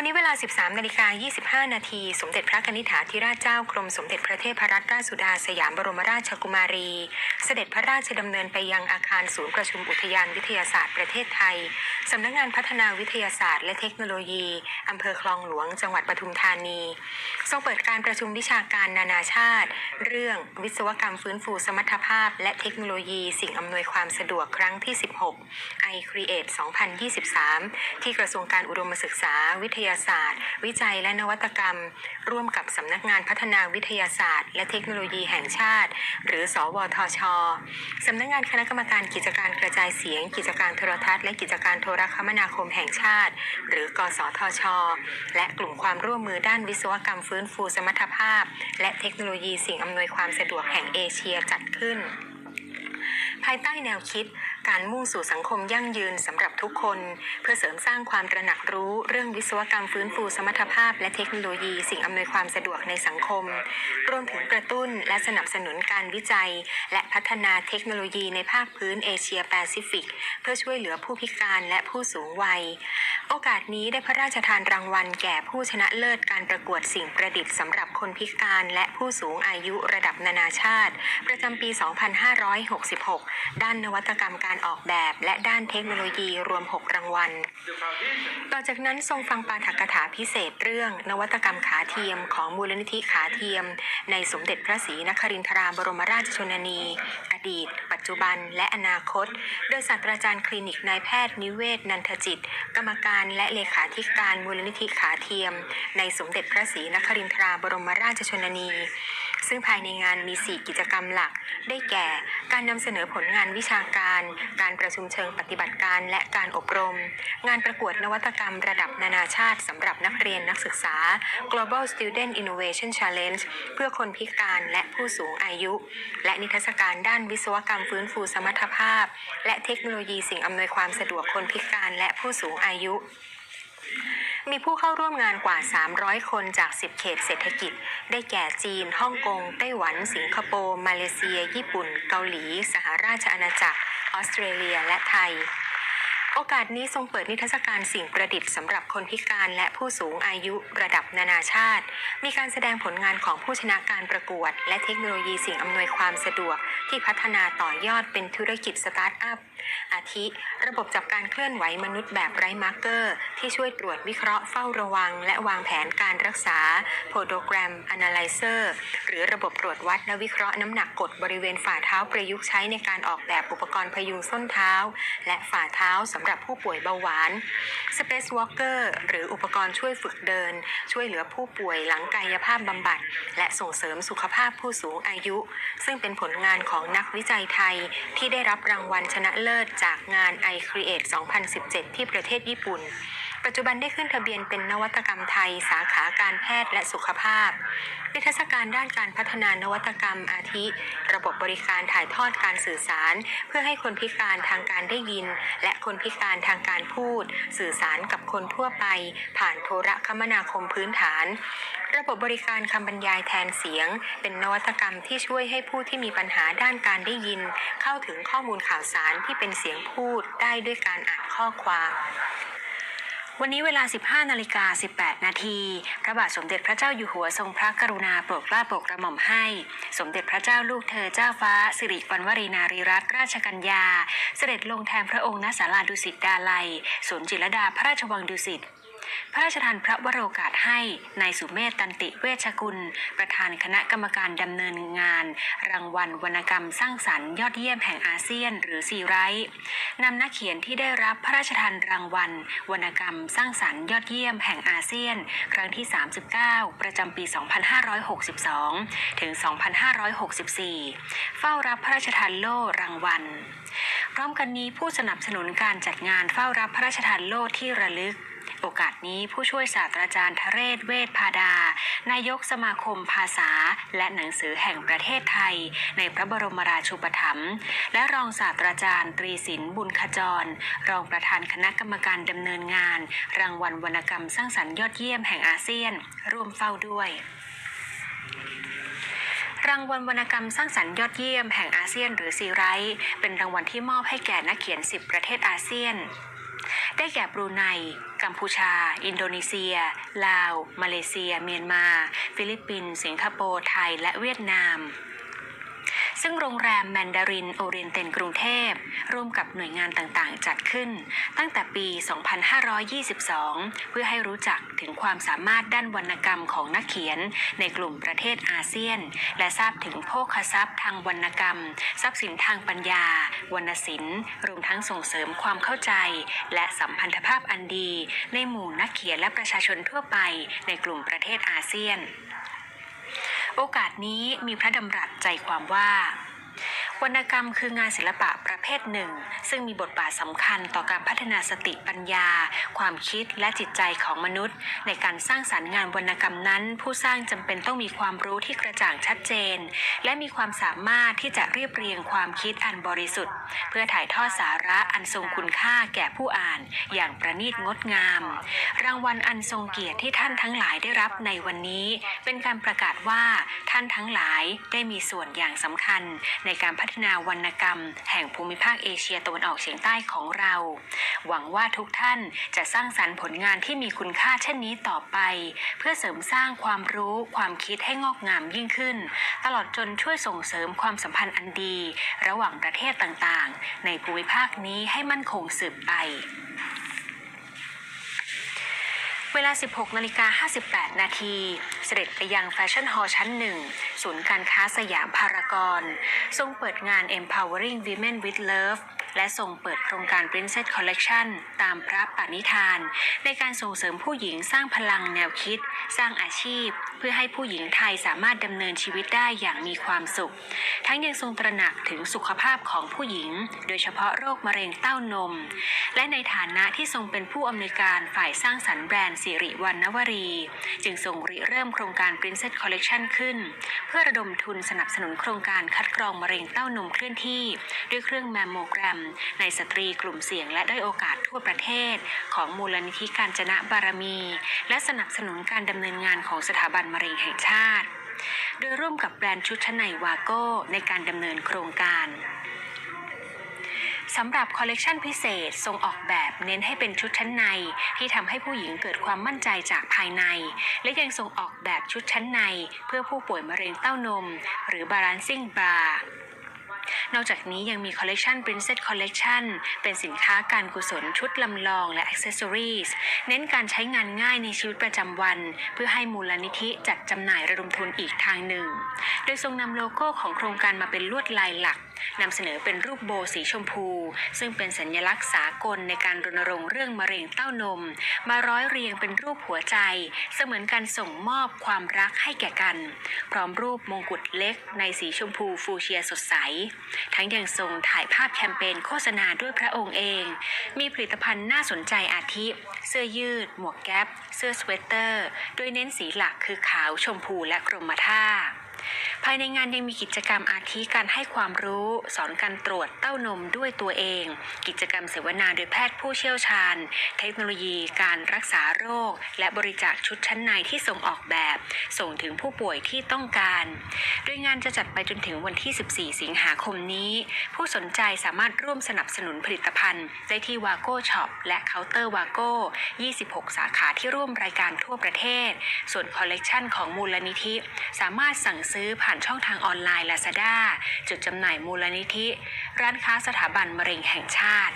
วันนี้เวลา 13นาฬิกา25 นาที สมเด็จพระกนิษฐาธิราชเจ้ากรมสมเด็จพระเทพรัตนราชสุดาสยามบรมราชกุมารี เสด็จพระราชดำเนินไปยังอาคารศูนย์ประชุมอุทยานวิทยาศาสตร์ประเทศไทย สำนักงานพัฒนาวิทยาศาสตร์และเทคโนโลยีอำเภอคลองหลวง จังหวัดปทุมธานีทรงเปิดการประชุมวิชาการนานาชาติ เรื่องวิศวกรรมฟื้นฟูสมรรถภาพ และเทคโนโลยีสิ่งอำนวยความสะดวกครั้งที่ 16 i Create 2023 ที่กระทรวงการอุดมศึกษาวิทยาศาสตร์ วิจัยและนวัตกรรม ร่วมกับสำนักงานพัฒนาวิทยาศาสตร์ และเทคโนโลยีแห่งชาติ หรือ สวทชสำนักงานคณะกรรมการกิจการกระจายเสียง กิจการโทรทัศน์และกิจการโทรคมนาคมแห่งชาติ หรือ กสทช และกลุ่มความร่วมมือด้านวิศวกรรมฟื้นฟูสมรรถภาพ และเทคโนโลยีสิ่งอำนวยความสะดวกแห่งเอเชียจัดขึ้น ภายใต้แนวคิด การมุ่งสู่สังคมยั่งยืนสำหรับทุกคน เพื่อเสริมสร้างความตระหนักรู้เรื่องวิศวกรรมฟื้นฟูสมรรถภาพ และเทคโนโลยีสิ่งอำนวยความสะดวกในสังคม รวมถึงกระตุ้นและสนับสนุนการวิจัย และพัฒนาเทคโนโลยีในภาคพื้นเอเชียแปซิฟิก เพื่อช่วยเหลือผู้พิการและผู้สูงวัย โอกาสนี้ได้พระราชทานรางวัลแก่ผู้ชนะเลิศการประกวดสิ่งประดิษฐ์สำหรับคนพิการและผู้สูงอายุระดับนานาชาติ ประจำปี 2566 ด้านนวัตกรรมการออกแบบและด้านเทคโนโลยีรวม 6 รางวัล ต่อจากนั้นทรงฟังปาฐกถาพิเศษเรื่อง นวัตกรรมขาเทียมของมูลนิธิขาเทียม ในสมเด็จพระศรีนครินทราบรมราชชนนี อดีต ปัจจุบัน และอนาคต โดยศาสตราจารย์คลินิกนายแพทย์นิเวศนันทจิต กรรมการและเลขาธิการมูลนิธิขาเทียม ในสมเด็จพระศรีนครินทราบรมราชชนนี ซึ่งภายในงานมี 4 กิจกรรมหลัก ได้แก่ การนำเสนอผลงานวิชาการ การประชุมเชิงปฏิบัติการและการอบรม งานประกวดนวัตกรรมระดับนานาชาติสำหรับนักเรียนนักศึกษา Global Student Innovation Challenge เพื่อคนพิการและผู้สูงอายุ และนิทรรศการด้านวิศวกรรมฟื้นฟูสมรรถภาพ และเทคโนโลยีสิ่งอำนวยความสะดวกคนพิการและผู้สูงอายุ มีผู้เข้าร่วมงานกว่า 300 คนจาก 10 เขตเศรษฐกิจ ได้แก่จีน ฮ่องกง ไต้หวัน สิงคโปร์ มาเลเซีย ญี่ปุ่น เกาหลี สหราชอาณาจักร ออสเตรเลีย และไทย โอกาสนี้ทรงเปิดนิทรรศการสิ่งประดิษฐ์สำหรับคนพิการและผู้สูงอายุระดับนานาชาติ มีการแสดงผลงานของผู้ชนะการประกวด และเทคโนโลยีสิ่งอำนวยความสะดวกที่พัฒนาต่อยอดเป็นธุรกิจสตาร์ทอัพอาทิ ระบบจับการเคลื่อนไหวมนุษย์แบบไร้มาร์เกอร์ ที่ช่วยตรวจวิเคราะห์เฝ้าระวัง และวางแผนการรักษาโพโดแกรม Analyzer หรือระบบตรวจวัดและวิเคราะห์น้ำหนักกดบริเวณฝ่าเท้าประยุกต์ใช้ในการออกแบบอุปกรณ์พยุงส้นเท้า และฝ่าเท้าสำหรับผู้ป่วยเบาหวาน Space Walker หรืออุปกรณ์ช่วยฝึกเดิน ช่วยเหลือผู้ป่วยหลังกายภาพบำบัด และส่งเสริมสุขภาพผู้สูงอายุ ซึ่งเป็นผลงานของนักวิจัยไทยที่ได้รับรางวัลชนะเลิศจากงาน i Create 2017 ที่ประเทศญี่ปุ่น ปัจจุบันได้ขึ้นทะเบียนเป็นนวัตกรรมไทย สาขาการแพทย์และสุขภาพ นิทรรศการด้านการพัฒนานวัตกรรมอาทิ ระบบบริการถ่ายทอดการสื่อสาร เพื่อให้คนพิการทางการได้ยิน และคนพิการทางการพูด สื่อสารกับคนทั่วไป ผ่านโทรคมนาคมพื้นฐาน ระบบบริการคำบรรยายแทนเสียง เป็นนวัตกรรมที่ช่วยให้ผู้ที่มีปัญหาด้านการได้ยิน เข้าถึงข้อมูลข่าวสารที่เป็นเสียงพูดได้ด้วยการอ่านข้อความ วันนี้เวลา 15 นาฬิกา 18 นาที พระบาทสมเด็จพระเจ้าอยู่หัวทรงพระกรุณาโปรดเกล้าโปรดกระหม่อมให้ สมเด็จพระเจ้าลูกเธอเจ้าฟ้า สิริวัณวรีนารีรัตนราชกัญญา เสด็จลงแทนพระองค์ณศาลาดุสิตดาลัยสวนจิรดาพระราชวังดุสิต พระราชทานพระวโรกาสให้นายสุเมธตันติเวชกุล ประธานคณะกรรมการดำเนินงาน รางวัลวรรณกรรมสร้างสรรค์ยอดเยี่ยมแห่งอาเซียน หรือซีไรท์นำนักเขียนที่ได้รับพระราชทานรางวัลวรรณกรรมสร้างสรรค์ยอดเยี่ยมแห่งอาเซียน ครั้งที่ 39 ประจำปี 2562 ถึง 2564 เฝ้ารับพระราชทานโล่รางวัล พร้อมกันนี้ผู้สนับสนุนการจัดงานเฝ้ารับพระราชทานโล่ที่ระลึก โอกาสนี้ผู้ช่วยศาสตราจารย์ทเรศเวชพาดา นายกสมาคมภาษา และหนังสือแห่งประเทศไทย ในพระบรมราชูปถัมภ์และรองศาสตราจารย์ตรีสินบุญขจร รองประธานคณะกรรมการดำเนินงาน รางวัลวรรณกรรมสร้างสรรค์ยอดเยี่ยมแห่งอาเซียน ร่วมเฝ้าด้วยรางวัลวรรณกรรมสร้างสรรค์ยอดเยี่ยมแห่งอาเซียนหรือซีไรเป็นรางวัลที่มอบให้แก่นักเขียน 10 ประเทศอาเซียน ได้แก่บรูไน กัมพูชา อินโดนีเซีย ลาว มาเลเซีย เมียนมา ฟิลิปปินส์ สิงคโปร์ ไทย และเวียดนาม ซึ่งโรงแรมแมนดารินโอเรียนเตนกรุงเทพ ร่วมกับหน่วยงานต่างๆ จัดขึ้น ตั้งแต่ปี 2522 เพื่อให้รู้จักถึงความสามารถด้านวรรณกรรมของนักเขียน ในกลุ่มประเทศอาเซียน และทราบถึงโภคทรัพย์ทางวรรณกรรม ทรัพย์สินทางปัญญา วรรณศิลป์รวมทั้งส่งเสริมความเข้าใจ และสัมพันธภาพอันดี ในหมู่นักเขียนและประชาชนทั่วไป ในกลุ่มประเทศอาเซียน โอกาสนี้มีพระดำรัสใจความว่า วรรณกรรมคืองานศิลปะประเภทหนึ่ง ซึ่งมีบทบาทสำคัญต่อการพัฒนาสติปัญญา ความคิดและจิตใจของมนุษย์ ในการสร้างสรรค์งานวรรณกรรมนั้น ผู้สร้างจำเป็นต้องมีความรู้ที่กระจ่างชัดเจน และมีความสามารถที่จะเรียบเรียงความคิดอันบริสุทธิ์ เพื่อถ่ายทอดสาระอันทรงคุณค่าแก่ผู้อ่านอย่างประณีตงดงาม รางวัลอันทรงเกียรติที่ท่านทั้งหลายได้รับในวันนี้ เป็นการประกาศว่าท่านทั้งหลายได้มีส่วนอย่างสำคัญในการพัฒนาวรรณกรรม แห่งภูมิภาคเอเชียตะวันออกเฉียงใต้ของเรา หวังว่าทุกท่านจะสร้างสรรค์ผลงานที่มีคุณค่าเช่นนี้ต่อไป เพื่อเสริมสร้างความรู้ความคิดให้งอกงามยิ่งขึ้น ตลอดจนช่วยส่งเสริมความสัมพันธ์อันดี ระหว่างประเทศต่างๆ ในภูมิภาคนี้ให้มั่นคงสืบไป วลา 16นาฬิกา58 นาที เสด็จไปยังแฟชั่นฮอลล์ชั้นหนึ่ง ศูนย์การค้าสยามพารากอนทรงเปิดงาน Empowering Women with Love และทรงเปิดโครงการ Princess Collection ตามพระปณิธาน ในการส่งเสริมผู้หญิงสร้างพลังแนวคิด สร้างอาชีพ เพื่อให้ผู้หญิงไทยสามารถดำเนินชีวิตได้อย่างมีความสุข ทั้งยังทรงตระหนักถึงสุขภาพของผู้หญิง โดยเฉพาะโรคมะเร็งเต้านม และในฐานะที่ทรงเป็นผู้อำนวยการฝ่ายสร้างสรรค์แบรนด์สิริวัณณวรี จึงทรงริเริ่มโครงการ Princess Collection ขึ้น เพื่อระดมทุนสนับสนุนโครงการคัดกรองมะเร็งเต้านมเคลื่อนที่ ด้วยเครื่องแมมโมแกรมในสตรีกลุ่มเสี่ยงและด้อยโอกาสทั่วประเทศ ของมูลนิธิการจนะบารมี และสนับสนุนการดำเนินงานของสถาบันมะเร็งแห่งชาติ โดยร่วมกับแบรนด์ชุดชั้นในวาโก้ในการดำเนินโครงการสำหรับคอลเลกชันพิเศษทรงออกแบบเน้นให้เป็นชุดชั้นใน ที่ทำให้ผู้หญิงเกิดความมั่นใจจากภายใน และยังทรงออกแบบชุดชั้นใน เพื่อผู้ป่วยมะเร็งเต้านม หรือ balancing bra นอกจากนี้ยังมีคอลเลกชัน Princess Collection เป็นสินค้าการกุศลชุดลำลองและอ c c e s s o r i e s เน้นการใช้งานง่ายในชีวิตประจำวัน เพื่อให้มูลนิธิจัดจำหน่ายระดมทุนอีกทางหนึ่ง โดยทรงนำโลโก้ของโครงการมาเป็นลวดลายหลัก นำเสนอเป็นรูปโบสีชมพู ซึ่งเป็นสัญลักษณ์สากลในการรณรงค์เรื่องมะเร็งเต้านม มาร้อยเรียงเป็นรูปหัวใจ เสมือนการส่งมอบความรักให้แก่กัน พร้อมรูปมงกุฎเล็กในสีชมพูฟูเชียสดใส ทั้งยังทรงถ่ายภาพแคมเปญโฆษณาด้วยพระองค์เอง มีผลิตภัณฑ์น่าสนใจอาทิ เสื้อยืด หมวกแก๊ป เสื้อสเวตเตอร์ โดยเน้นสีหลักคือขาวชมพูและกรมท่า ภายในงานยังมีกิจกรรมอาทิการให้ความรู้ สอนการตรวจเต้านมด้วยตัวเอง กิจกรรมเสวนาโดยแพทย์ผู้เชี่ยวชาญ เทคโนโลยีการรักษาโรค และบริจาคชุดชั้นในที่ส่งออกแบบ ส่งถึงผู้ป่วยที่ต้องการ โดยงานจะจัดไปจนถึงวันที่ 14 สิงหาคมนี้ ผู้สนใจสามารถร่วมสนับสนุนผลิตภัณฑ์ ได้ที่วาโก้ช็อปและเคาน์เตอร์วาโก้ 26 สาขาที่ร่วมรายการทั่วประเทศ ส่วนคอลเลกชันของมูลนิธิ สามารถสั่งซื้อซื้อผ่านช่องทางออนไลน์ Lazada จุดจำหน่ายมูลนิธิ ร้านค้าสถาบันมะเร็งแห่งชาติ